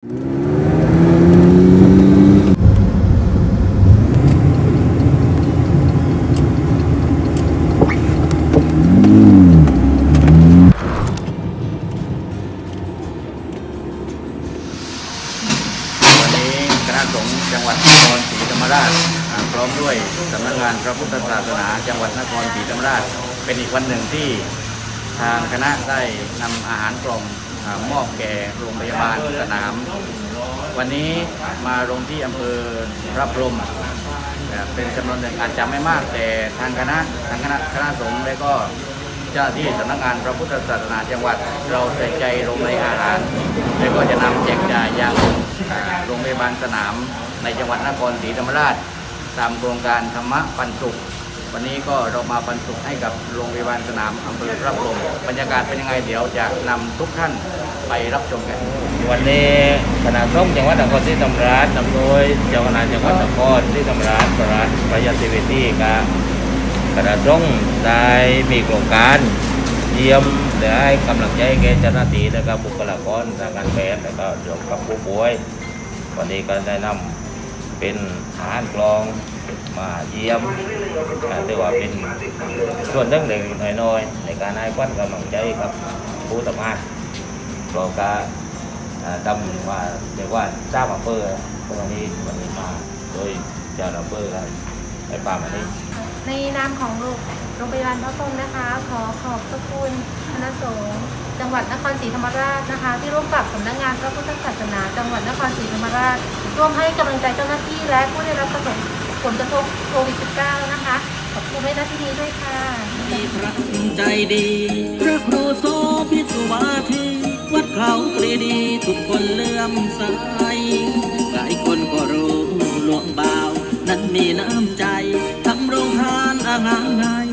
วันนี้คณะสงฆ์จังหวัดนครศรีธรรมราชอ่าพร้อมด้วยสำนักงานพระพุทธศาสนา จังหวัดนครศรีธรรมราช เป็นอีกวันหนึ่งที่ทางคณะได้นำอาหารกล่อง มอบแก่โรงพยาบาลสนาม วันนี้มาลงที่อำเภอรับลมเป็นจำนวนหนึ่งอาจจะไม่มากแต่ทางคณะทางคณะคณะสงฆ์และก็เจ้าหน้าที่สำนักงานพระพุทธศาสนาจังหวัดเราใส่ใจลงในอาหาร และก็จะนำแจกจ่ายยังโรงพยาบาลสนามในจังหวัดนครศรีธรรมราช ตามโครงการธรรมะปันสุข วันนี้ก็เรามาปันสุขให้กับโรงพยาบาลสนามอำเภอพระพรหมบรรยากาศเป็นยังไงเดี๋ยวจะนำทุกท่านไปรับชมกัน วันนี้คณะสงฆ์จังหวัดนครศรีธรรมราชนำโดยเจ้าคณะจังหวัดนครศรีธรรมราชประหลัดประยัดชีวิตที่กับคณะสงฆ์ได้มีโครงการเยี่ยมและให้กำลังใจแก่เจ้าหน้าที่และก็บุคลากรทางการแพทย์และก็เกี่ยวกับผู้ป่วยวันนี้ก็ได้นำ เป็นอาหารกลองมาเยี่ยมอ่าถือว่าเป็นส่วนเรื่องเล็กน้อยๆในการให้ความกำลังใจกับผู้ทำงานเราก็อ่าทำว่าเรียกว่าเจ้าอำเภอวันนี้วันนี้มาโดยเจ้าอำเภอครับไอ้ป่ามันนี้ ในนามของโรงโรงพยาบาลพระพรมนะคะ ขอขอบพระคุณคณะสงฆ์จังหวัดนครศรีธรรมราชนะคะ ที่ร่วมกับสำนักงานพระพุทธศาสนา จังหวัดนครศรีธรรมราช ร่วมให้กำลังใจเจ้าหน้าที่และผู้ได้รับประสบผลกระทบโควิด -19 นะคะ ขอบคุณในหน้าที่นี้ด้วยค่ะมีพระใจดีพระครูโสพิสุวาทีวัดเขาปรีดีทุกคนเลื่อมใสหลายคนก็รู้หลวงบ่าว นั้นมีน้ำใจทำโรงทานอาหารให้